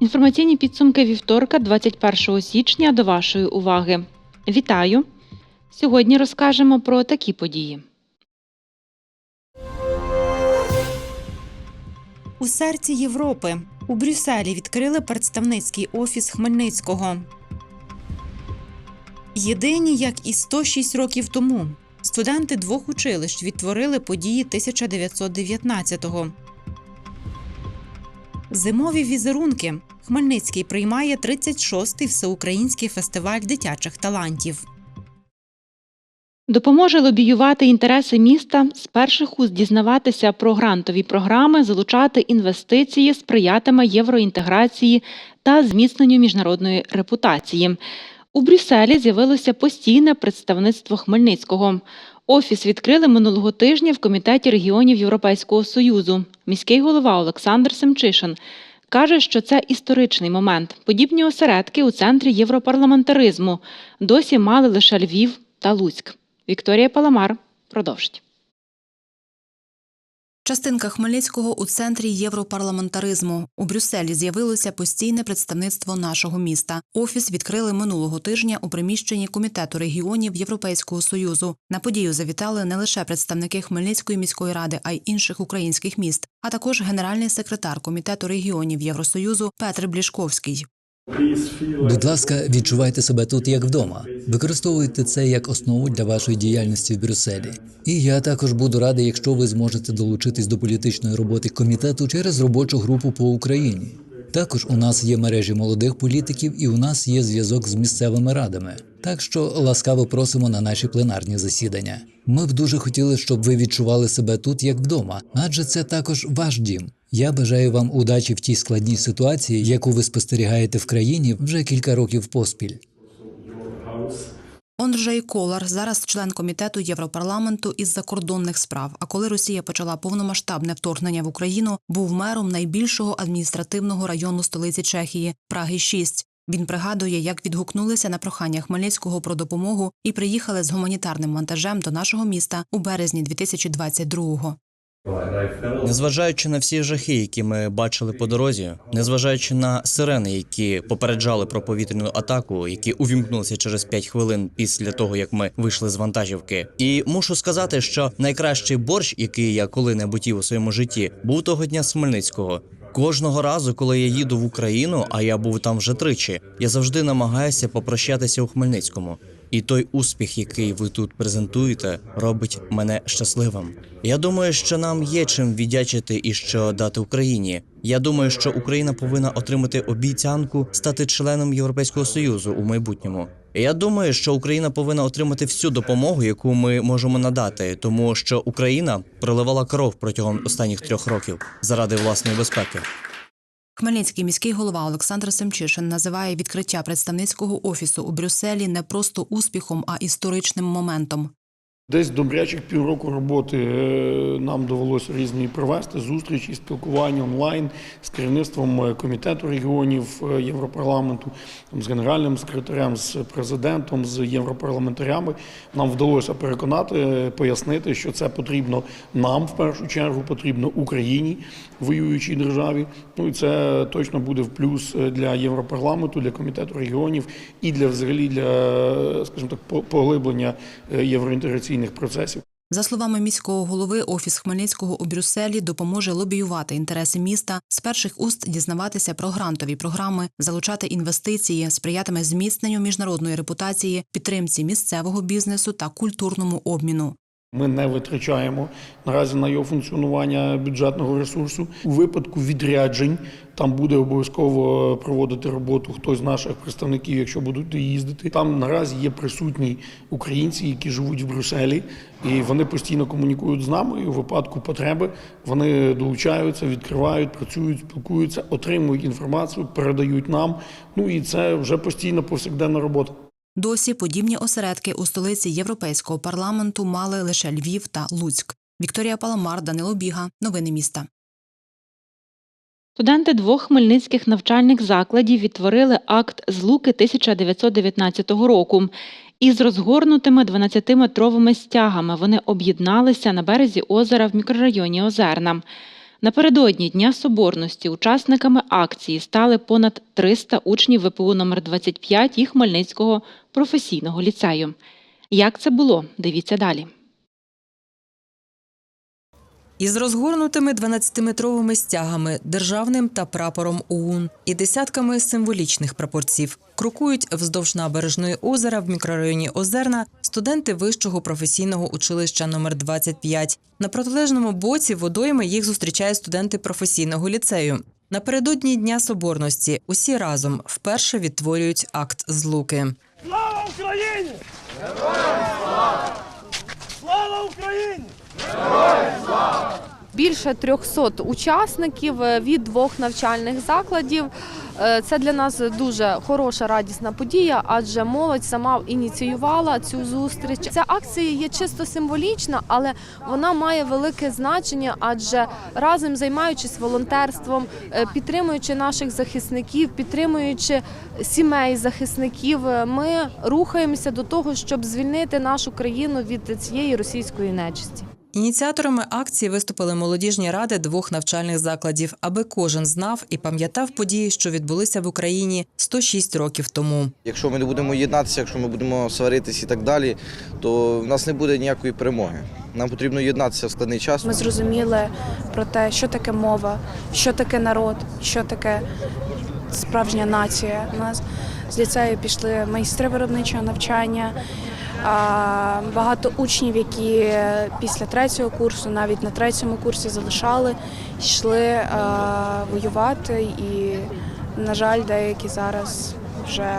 Інформаційні підсумки вівторка, 21 січня, до вашої уваги. Вітаю! Сьогодні розкажемо про такі події. У серці Європи у Брюсселі відкрили представницький офіс Хмельницького. Єдині, як і 106 років тому, студенти двох училищ відтворили події 1919-го. Зимові візерунки. Хмельницький приймає 36-й всеукраїнський фестиваль дитячих талантів. Допоможе лобіювати інтереси міста, з перших уст дізнаватися про грантові програми, залучати інвестиції, сприятиме євроінтеграції та зміцненню міжнародної репутації. У Брюсселі з'явилося постійне представництво Хмельницького. Офіс відкрили минулого тижня в комітеті регіонів Європейського союзу. Міський голова Олександр Семчишин каже, що це історичний момент. Подібні осередки у центрі європарламентаризму досі мали лише Львів та Луцьк. Вікторія Паламар продовжить. Частинка Хмельницького у центрі європарламентаризму. У Брюсселі з'явилося постійне представництво нашого міста. Офіс відкрили минулого тижня у приміщенні Комітету регіонів Європейського союзу. На подію завітали не лише представники Хмельницької міської ради, а й інших українських міст, а також генеральний секретар Комітету регіонів Євросоюзу Петр Блішковський. Будь ласка, відчувайте себе тут як вдома. Використовуйте це як основу для вашої діяльності в Брюсселі. І я також буду радий, якщо ви зможете долучитись до політичної роботи комітету через робочу групу по Україні. Також у нас є мережі молодих політиків, і у нас є зв'язок з місцевими радами. Так що ласкаво просимо на наші пленарні засідання. Ми б дуже хотіли, щоб ви відчували себе тут як вдома, адже це також ваш дім. Я бажаю вам удачі в тій складній ситуації, яку ви спостерігаєте в країні вже кілька років поспіль. Онджей Колар зараз член комітету Європарламенту із закордонних справ. А коли Росія почала повномасштабне вторгнення в Україну, був мером найбільшого адміністративного району столиці Чехії Праги 6 Він пригадує, як відгукнулися на прохання Хмельницького про допомогу і приїхали з гуманітарним вантажем до нашого міста у березні 2022-го. Незважаючи на всі жахи, які ми бачили по дорозі, незважаючи на сирени, які попереджали про повітряну атаку, які увімкнулися через 5 хвилин після того, як ми вийшли з вантажівки. І мушу сказати, що найкращий борщ, який я коли-небудь їв у своєму житті, був того дня з Хмельницького. Кожного разу, коли я їду в Україну, а я був там вже тричі, я завжди намагаюся попрощатися у Хмельницькому. І той успіх, який ви тут презентуєте, робить мене щасливим. Я думаю, що нам є чим віддячити і що дати Україні. Я думаю, що Україна повинна отримати обіцянку стати членом Європейського союзу у майбутньому. Я думаю, що Україна повинна отримати всю допомогу, яку ми можемо надати, тому що Україна проливала кров протягом останніх трьох років заради власної безпеки. Хмельницький міський голова Олександр Семчишин називає відкриття представницького офісу у Брюсселі не просто успіхом, а історичним моментом. Десь добрячих півроку роботи е, нам довелося різні провести зустрічі, спілкування онлайн з керівництвом е, комітету регіонів е, Європарламенту, з генеральним секретарем, з президентом, з європарламентарями. Нам вдалося переконати, пояснити, що це потрібно нам в першу чергу, потрібно Україні, воюючій державі. Ну і це точно буде в плюс для Європарламенту, для комітету регіонів і для взагалі для, скажімо так, по- поглиблення е, євроінтеграційних процесів. За словами міського голови, офіс Хмельницького у Брюсселі допоможе лобіювати інтереси міста, з перших уст дізнаватися про грантові програми, залучати інвестиції, сприятиме зміцненню міжнародної репутації, підтримці місцевого бізнесу та культурному обміну. Ми не витрачаємо наразі на його функціонування бюджетного ресурсу. У випадку відряджень там буде обов'язково проводити роботу хтось з наших представників, якщо будуть їздити. Там наразі є присутні українці, які живуть в Брюсселі, і вони постійно комунікують з нами. І у випадку потреби вони долучаються, відкривають, працюють, спілкуються, отримують інформацію, передають нам. Ну і це вже постійно повсякденна робота. Досі подібні осередки у столиці Європейського парламенту мали лише Львів та Луцьк. Вікторія Паламар, Данило Біга. Новини міста. Студенти двох хмельницьких навчальних закладів відтворили акт злуки 1919 року. Із розгорнутими 12-метровими стягами вони об'єдналися на березі озера в мікрорайоні Озерна. Напередодні Дня Соборності учасниками акції стали понад 300 учнів ВПУ номер 25 і Хмельницького професійного ліцею. Як це було? Дивіться далі. Із розгорнутими 12-метровими стягами, державним та прапором ОУН і десятками символічних прапорців крокують вздовж набережної озера в мікрорайоні Озерна студенти вищого професійного училища номер 25 На протилежному боці водойми їх зустрічають студенти професійного ліцею. Напередодні Дня Соборності усі разом вперше відтворюють акт злуки. Слава Україні! Слава! Україні! Більше 300 учасників е, від двох навчальних закладів. Е, Це для нас дуже хороша радісна подія, адже молодь сама ініціювала цю зустріч. Ця акція є чисто символічна, але вона має велике значення, адже разом займаючись волонтерством, е, підтримуючи наших захисників, підтримуючи сімей захисників, ми рухаємося до того, щоб звільнити нашу країну від цієї російської нечисті. Ініціаторами акції виступили молодіжні ради двох навчальних закладів, аби кожен знав і пам'ятав події, що відбулися в Україні 106 років тому. Якщо ми не будемо єднатися, якщо ми будемо сваритись і так далі, то в нас не буде ніякої перемоги. Нам потрібно єднатися в складний час. Ми зрозуміли про те, що таке мова, що таке народ, що таке справжня нація. У нас з ліцею пішли майстри виробничого навчання. Багато учнів, які після третього курсу, навіть на третьому курсі залишали, йшли воювати. І, на жаль, деякі зараз вже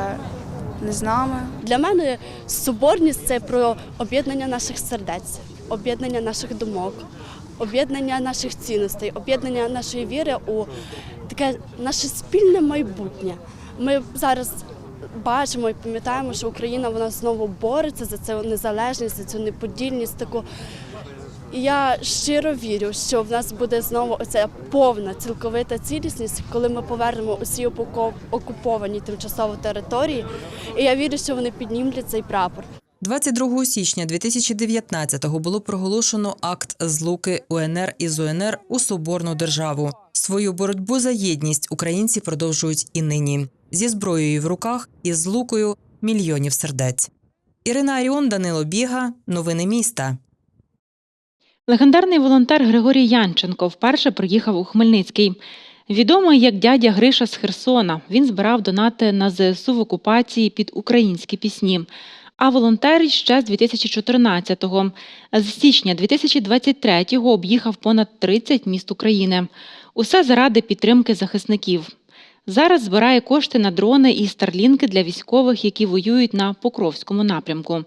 не з нами. Для мене соборність це про об'єднання наших сердець, об'єднання наших думок, об'єднання наших цінностей, об'єднання нашої віри у таке наше спільне майбутнє. Ми зараз бачимо і пам'ятаємо, що Україна вона знову бореться за цю незалежність, за цю неподільність таку. І я щиро вірю, що в нас буде знову оця повна цілковита цілісність, коли ми повернемо усі окуповані тимчасово території. І я вірю, що вони піднімлять цей прапор. 22 січня 2019-го було проголошено акт злуки УНР із УНР у соборну державу. Свою боротьбу за єдність українці продовжують і нині зі зброєю в руках і з лукою мільйонів сердець. Ірина Аріон, Данило Біга. Новини міста. Легендарний волонтер Григорій Янченко вперше приїхав у Хмельницький. Відомий як дядя Гриша з Херсона. Він збирав донати на ЗСУ в окупації під українські пісні. А волонтер ще з 2014-го. З січня 2023-го об'їхав понад 30 міст України. Усе заради підтримки захисників. Зараз збирає кошти на дрони і старлінки для військових, які воюють на Покровському напрямку.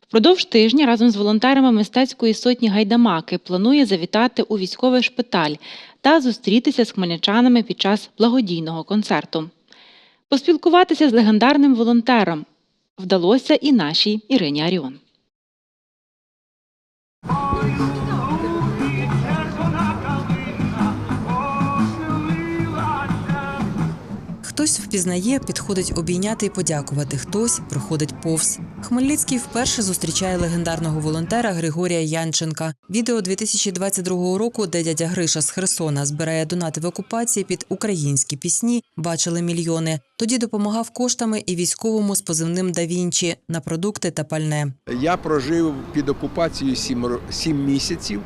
Впродовж тижня разом з волонтерами мистецької сотні гайдамаки планує завітати у військовий шпиталь та зустрітися з хмельничанами під час благодійного концерту. Поспілкуватися з легендарним волонтером вдалося і нашій Ірині Аріон. Хтось впізнає, підходить обійняти і подякувати. Хтось проходить повз. Хмельницький вперше зустрічає легендарного волонтера Григорія Янченка. Відео 2022 року, де дядя Гриша з Херсона збирає донати в окупації під українські пісні, бачили мільйони. Тоді допомагав коштами і військовому з позивним «Да Вінчі» на продукти та пальне. Я прожив під окупацією сім, ро- сім місяців.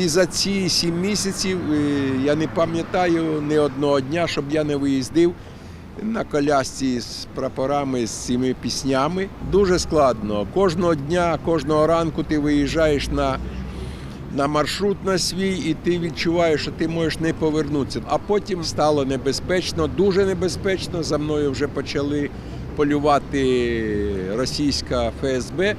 І за ці сім місяців е, я не пам'ятаю ні одного дня, щоб я не виїздив на колясці з прапорами, з цими піснями. Дуже складно. Кожного дня, кожного ранку ти виїжджаєш на, на маршрут на свій, і ти відчуваєш, що ти можеш не повернутися. А потім стало небезпечно, дуже небезпечно. За мною вже почали полювати російська ФСБ.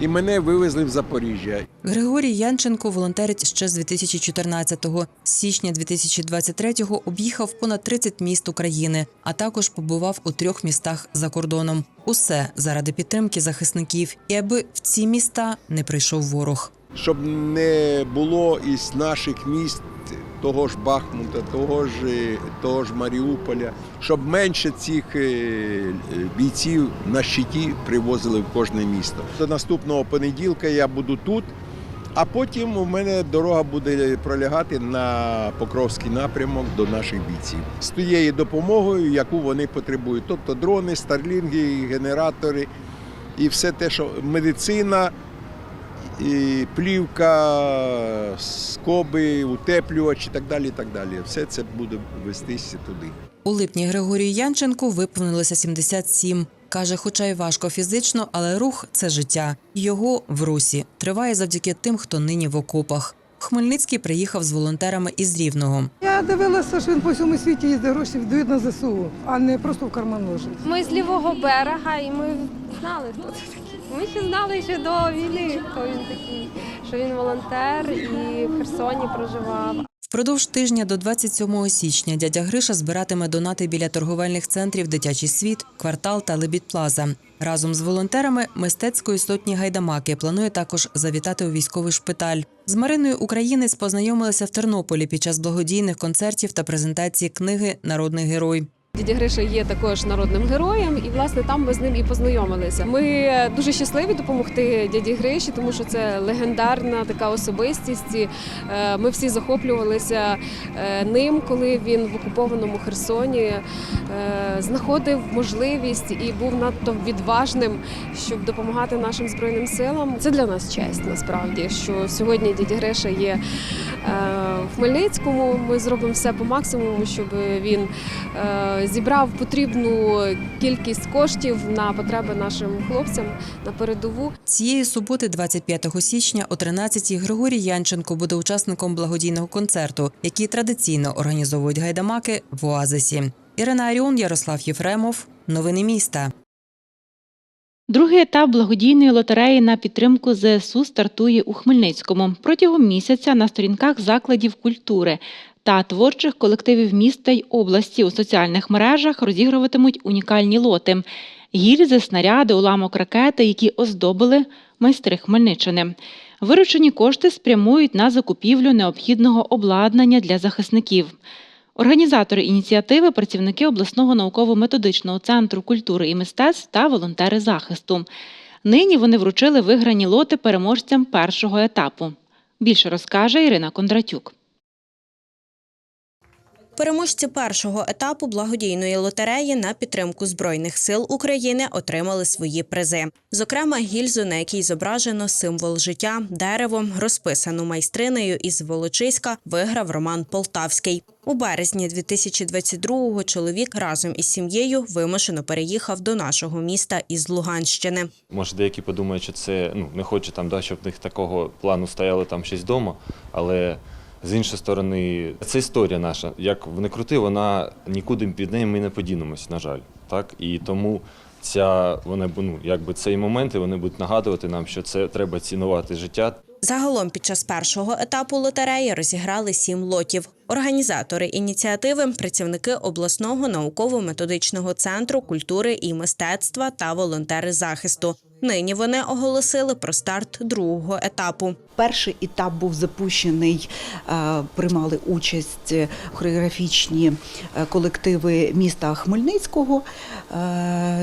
І мене вивезли в Запоріжжя. Григорій Янченко волонтерить ще з 2014-го. З січня 2023-го об'їхав понад 30 міст України, а також побував у трьох містах за кордоном. Усе заради підтримки захисників і аби в ці міста не прийшов ворог. Щоб не було із наших міст того ж Бахмута, того ж, е, того ж Маріуполя, щоб менше цих е, бійців на щиті привозили в кожне місто. До наступного понеділка я буду тут. А потім у мене дорога буде пролягати на Покровський напрямок до наших бійців з тією допомогою, яку вони потребують. Тобто дрони, старлінги, генератори і все те, що медицина, і плівка, скоби, утеплювач і так далі. І так далі. Все це буде вестися туди. У липні Григорію Янченку виповнилося 77. Каже, хоча й важко фізично, але рух це життя. Його в русі триває завдяки тим, хто нині в окопах. Хмельницький приїхав з волонтерами із Рівного. Я дивилася, що він по всьому світі їздить гроші віддають на ЗСУ, а не просто в карман ложить. Ми з лівого берега, і ми знали, хто це такий. Ми ще знали ще до війни, хто він такий, що він волонтер і в Херсоні проживав. Впродовж тижня до 27 січня дядя Гриша збиратиме донати біля торговельних центрів Дитячий світ, квартал та Лебідь Плаза. Разом з волонтерами мистецької сотні гайдамаки планує також завітати у військовий шпиталь. З Мариною Українець познайомилися в Тернополі під час благодійних концертів та презентації книги Народний герой. Дідя Гриша є також народним героєм, і власне там ми з ним і познайомилися. Ми дуже щасливі допомогти дяді Гриші, тому що це легендарна така особистість. Е, Ми всі захоплювалися е, ним, коли він в окупованому Херсоні е, знаходив можливість і був надто відважним, щоб допомагати нашим збройним силам. Це для нас честь насправді, що сьогодні дядя Гриша є в Хмельницькому. Ми зробимо все по максимуму, щоб він зібрав потрібну кількість коштів на потреби нашим хлопцям на передову. Цієї суботи, 25 січня, о 13-й Григорій Янченко буде учасником благодійного концерту, який традиційно організовують гайдамаки в Оазисі. Ірина Аріон, Ярослав Єфремов. Новини міста. Другий етап благодійної лотереї на підтримку ЗСУ стартує у Хмельницькому. Протягом місяця на сторінках закладів культури та творчих колективів міста й області у соціальних мережах розігруватимуть унікальні лоти – гільзи, снаряди, уламок ракети, які оздобили майстри Хмельниччини. Виручені кошти спрямують на закупівлю необхідного обладнання для захисників. Організатори ініціативи працівники обласного науково-методичного центру культури і мистецтв та волонтери захисту. Нині вони вручили виграні лоти переможцям першого етапу. Більше розкаже Ірина Кондратюк. Переможці першого етапу благодійної лотереї на підтримку збройних сил України отримали свої призи. Зокрема, гільзу, на якій зображено символ життя, дерево, розписану майстринею із Волочиська, виграв Роман Полтавський. У березні 2022-го чоловік разом із сім'єю вимушено переїхав до нашого міста із Луганщини. Може, деякі подумають, що це ну не хочу там, да, щоб в них такого плану стояло там щось вдома, але з іншої сторони, це історія наша. Як не крути, вона нікуди від неї ми не подінемось, на жаль. Так і тому ця вона ну, якби цей моменти вони будуть нагадувати нам, що це треба цінувати життя. Загалом під час першого етапу лотереї розіграли сім лотів. Організатори ініціативи працівники обласного науково-методичного центру культури і мистецтва та волонтери захисту. Нині вони оголосили про старт другого етапу. Перший етап був запущений, е, приймали участь е, хореографічні е, колективи міста Хмельницького.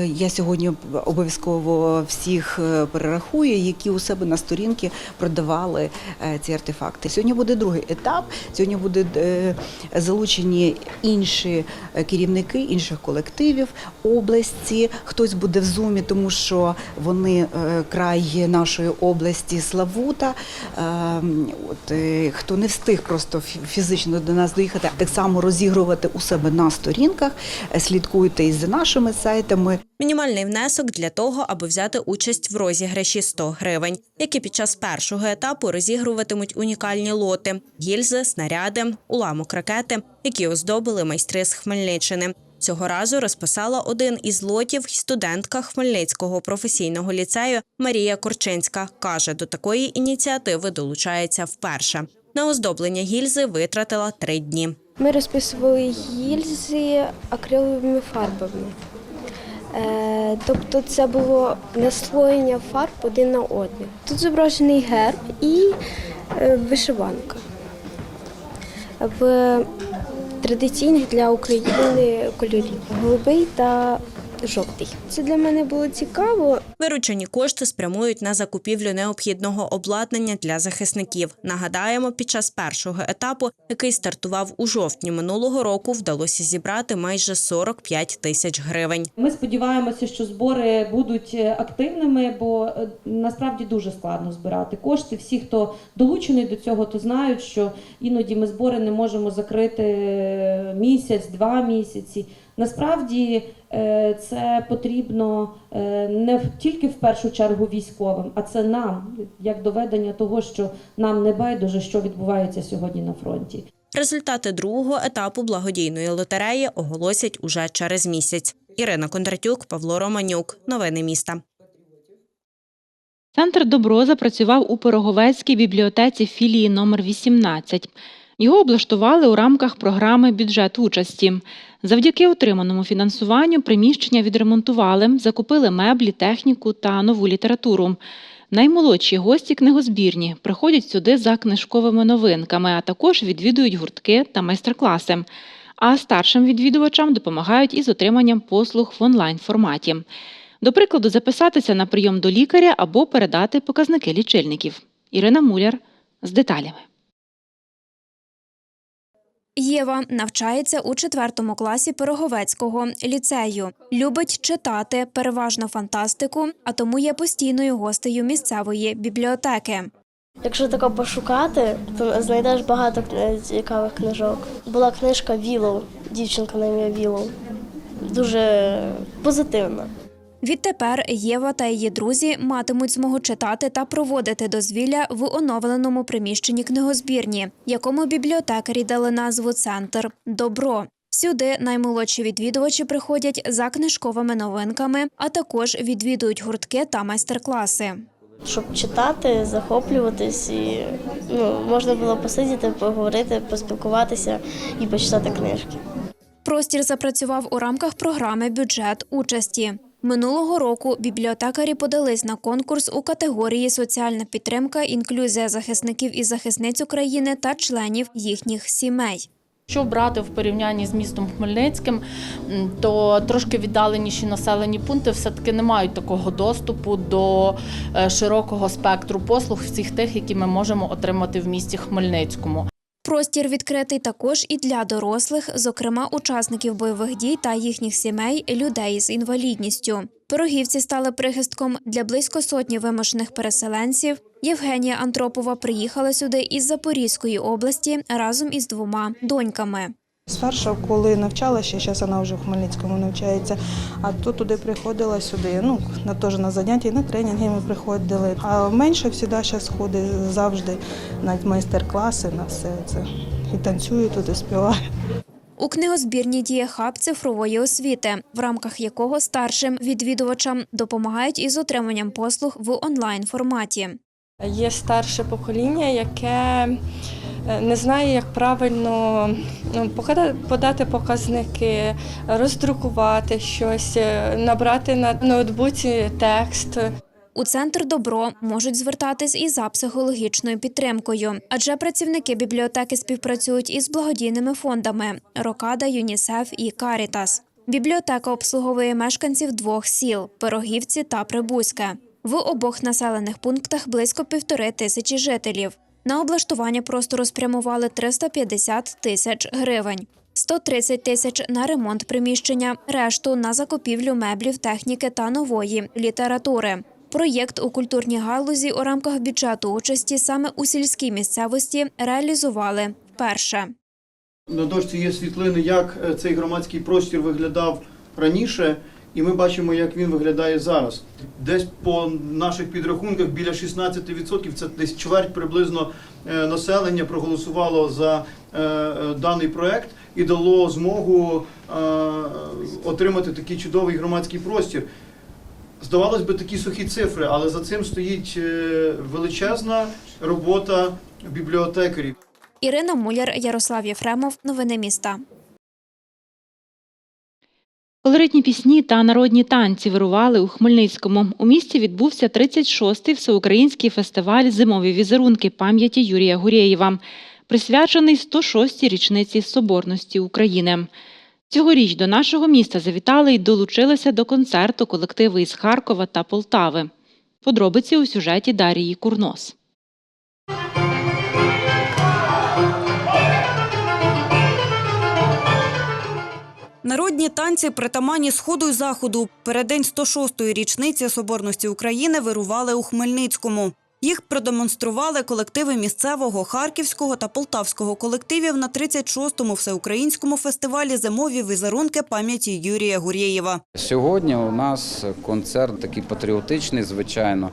Я сьогодні обов'язково всіх перерахую, які у себе на сторінки продавали ці артефакти. Сьогодні буде другий етап. Сьогодні будуть залучені інші керівники інших колективів області. Хтось буде в зумі, тому що вони е, край нашої області Славута. Е, От е, хто не встиг просто фізично до нас доїхати, так само розігрувати у себе на сторінках. Слідкуйте і за нашими сайтами. Мінімальний внесок для того, аби взяти участь в розіграші 100 гривень, які під час першого етапу розігруватимуть унікальні лоти: гільзи, снаряди, уламок ракети, які оздобили майстри з Хмельниччини. Цього разу розписала один із лотів студентка Хмельницького професійного ліцею Марія Корчинська. Каже, до такої ініціативи долучається вперше. На оздоблення гільзи витратила три дні. Ми розписували гільзи акриловими фарбами. Е, тобто це було наслоєння фарб один на один. Тут зображений герб і е, вишиванка. Традиційних для України кольорів голубий та жовтий. Це для мене було цікаво. Виручені кошти спрямують на закупівлю необхідного обладнання для захисників. Нагадаємо, під час першого етапу, який стартував у жовтні минулого року, вдалося зібрати майже 45 тисяч гривень. Ми сподіваємося, що збори будуть е, активними, бо е, насправді дуже складно збирати кошти. Всі, хто долучений до цього, то знають, що іноді ми збори не можемо закрити е, місяць, два місяці. Насправді це потрібно е, не тільки в першу чергу військовим, а це нам як доведення того, що нам не байдуже, що відбувається сьогодні на фронті. Результати другого етапу благодійної лотереї оголосять уже через місяць. Ірина Кондратюк, Павло Романюк. Новини міста. Центр Добро запрацював у Пироговецькій бібліотеці філії номер 18. Його облаштували у рамках програми бюджет участі. Завдяки отриманому фінансуванню приміщення відремонтували, закупили меблі, техніку та нову літературу. Наймолодші гості книгозбірні приходять сюди за книжковими новинками, а також відвідують гуртки та майстер-класи. А старшим відвідувачам допомагають із отриманням послуг в онлайн форматі. До прикладу, записатися на прийом до лікаря або передати показники лічильників. Ірина Муляр з деталями. Єва навчається у четвертому класі Пироговецького ліцею. Любить читати, переважно фантастику, а тому є постійною гостею місцевої бібліотеки. Якщо тако пошукати, то знайдеш багато цікавих книжок. Була книжка Вілоу, дівчинка на ім'я Вілоу. Дуже позитивна. Відтепер Єва та її друзі матимуть змогу читати та проводити дозвілля в оновленому приміщенні книгозбірні, якому бібліотекарі дали назву Центр Добро. Сюди наймолодші відвідувачі приходять за книжковими новинками, а також відвідують гуртки та майстер-класи. Щоб читати, захоплюватись і ну, можна було посидіти, поговорити, поспілкуватися і почитати книжки. Простір запрацював у рамках програми бюджет участі. Минулого року бібліотекарі подались на конкурс у категорії Соціальна підтримка, інклюзія захисників і захисниць України та членів їхніх сімей. Якщо брати в порівнянні з містом Хмельницьким, то трошки віддаленіші населені пункти все-таки не мають такого доступу до е, широкого спектру послуг, всіх тих, які ми можемо отримати в місті Хмельницькому. Простір відкритий також і для дорослих, зокрема учасників бойових дій та їхніх сімей, людей з інвалідністю. Пирогівці стали прихистком для близько сотні вимушених переселенців. Євгенія Антропова приїхала сюди із Запорізької області разом із двома доньками. Спершу, коли навчалася, зараз вона вже в Хмельницькому навчається, а то туди приходила сюди, ну, на, теж на заняття, і на тренінги ми приходили. А менше завжди зараз ходить завжди на майстер-класи, на все це. І танцює тут, і співає. У книгозбірні діє хаб цифрової освіти, в рамках якого старшим відвідувачам допомагають із отриманням послуг в онлайн форматі. Є старше покоління, яке не знає, як правильно ну, подати показники, роздрукувати щось, е, набрати на ноутбуці текст. У центр добро можуть звертатись і за психологічною підтримкою, адже працівники бібліотеки співпрацюють із благодійними фондами Рокада, ЮНІСЕФ і Карітас. Бібліотека обслуговує мешканців двох сіл Пирогівці та Прибузьке. В обох населених пунктах близько півтори тисячі жителів. На облаштування простору спрямували 350 тисяч гривень. 130 тисяч на ремонт приміщення, решту на закупівлю меблів, техніки та нової літератури. Проєкт у культурній галузі у рамках бюджету участі саме у сільській місцевості реалізували вперше. На дошці є світлини, як е, цей громадський простір виглядав раніше, і ми бачимо, як він виглядає зараз. Десь по наших підрахунках біля 16%, це десь чверть приблизно е, населення проголосувало за е, е, даний проект і дало змогу отримати такий чудовий громадський простір. Здавалось би, такі сухі цифри, але за цим стоїть величезна робота бібліотекарів. Ірина Муляр, Ярослав Єфремов. Новини міста. Колоритні пісні та народні танці вирували у Хмельницькому. У місті відбувся 36-й всеукраїнський фестиваль Зимові візерунки пам'яті Юрія Гурєєва, присвячений 106-й річниці Соборності України. Цьогоріч до нашого міста завітали й долучилися до концерту колективи із Харкова та Полтави. Подробиці у сюжеті Дарії Курнос. Народні танці притаманні сходу й заходу. Переддень 106-ї річниці Соборності України вирували у Хмельницькому. Їх продемонстрували колективи місцевого, харківського та полтавського колективів на 36-му всеукраїнському фестивалі Зимові візерунки пам'яті Юрія Гурєєва. Сьогодні у нас концерт такий патріотичний, звичайно.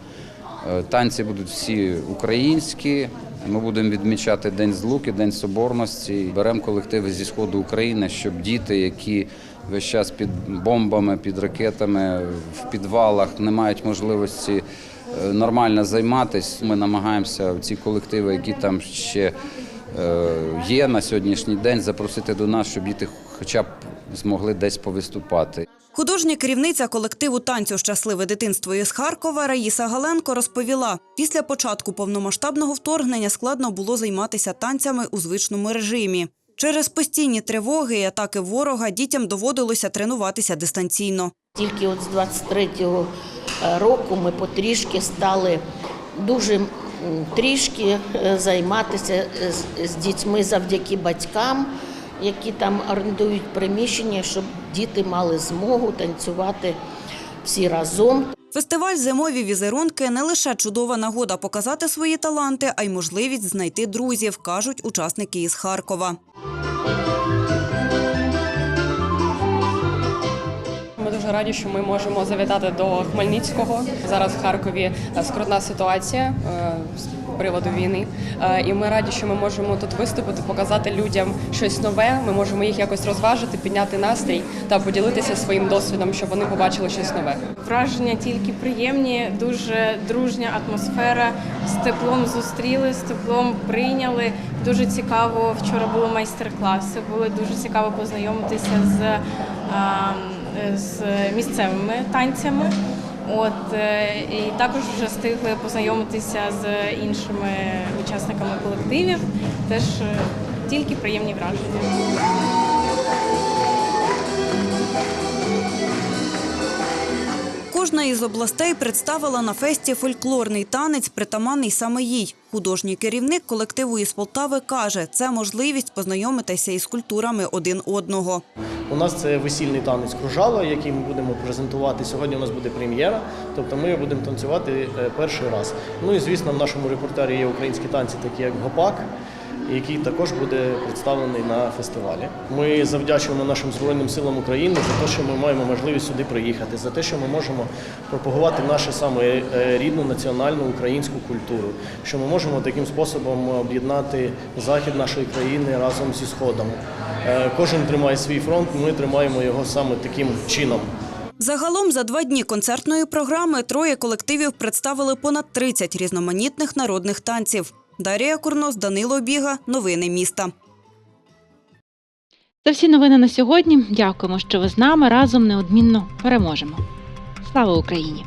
Е, Танці будуть всі українські. Ми будемо відмічати День Злуки, День Соборності. Беремо колективи зі сходу України, щоб діти, які весь час під бомбами, під ракетами в підвалах не мають можливості е, нормально займатися. Ми намагаємося ці колективи, які там ще е, є на сьогоднішній день, запросити до нас, щоб діти хоча б змогли десь повиступати. Художня керівниця колективу танцю Щасливе дитинство із Харкова Раїса Галенко розповіла, після початку повномасштабного вторгнення складно було займатися танцями у звичному режимі. Через постійні тривоги і атаки ворога дітям доводилося тренуватися дистанційно. Тільки от з 23-го року ми потрішки стали дуже трішки е, займатися з, з дітьми завдяки батькам, які там орендують приміщення, щоб діти мали змогу танцювати всі разом. Фестиваль Зимові візерунки не лише чудова нагода показати свої таланти, а й можливість знайти друзів, кажуть учасники із Харкова. Дуже раді, що ми можемо завітати до Хмельницького. Зараз в Харкові е, скрутна ситуація е, з приводу війни. Е, І ми раді, що ми можемо тут виступити, показати людям щось нове. Ми можемо їх якось розважити, підняти настрій та поділитися своїм досвідом, щоб вони побачили щось нове. Враження тільки приємні, дуже дружня атмосфера. З теплом зустріли, з теплом прийняли. Дуже цікаво. Вчора були майстер-класи. Було дуже цікаво познайомитися з, а, з місцевими танцями. От е, і також вже встигли познайомитися з іншими учасниками колективів. Теж е, тільки приємні враження. Кожна із областей представила на фесті фольклорний танець, притаманний саме їй. Художній керівник колективу із Полтави каже, це можливість познайомитися із культурами один одного. У нас це весільний танець кружало, який ми будемо презентувати. Сьогодні у нас буде прем'єра, тобто ми будемо танцювати е, перший раз. Ну і звісно, в нашому репертуарі є українські танці, такі як гопак, який також буде представлений на фестивалі. Ми завдячуємо нашим Збройним силам України за те, що ми маємо можливість сюди приїхати, за те, що ми можемо пропагувати нашу саме е, рідну національну українську культуру, що ми можемо таким способом об'єднати захід нашої країни разом зі сходом. Е, Кожен тримає свій фронт, ми тримаємо його саме таким чином. Загалом за два дні концертної програми троє колективів представили понад 30 різноманітних народних танців. Дарія Курнос, Данило Біга. Новини міста. Це всі новини на сьогодні. Дякуємо, що ви з нами разом неодмінно переможемо. Слава Україні!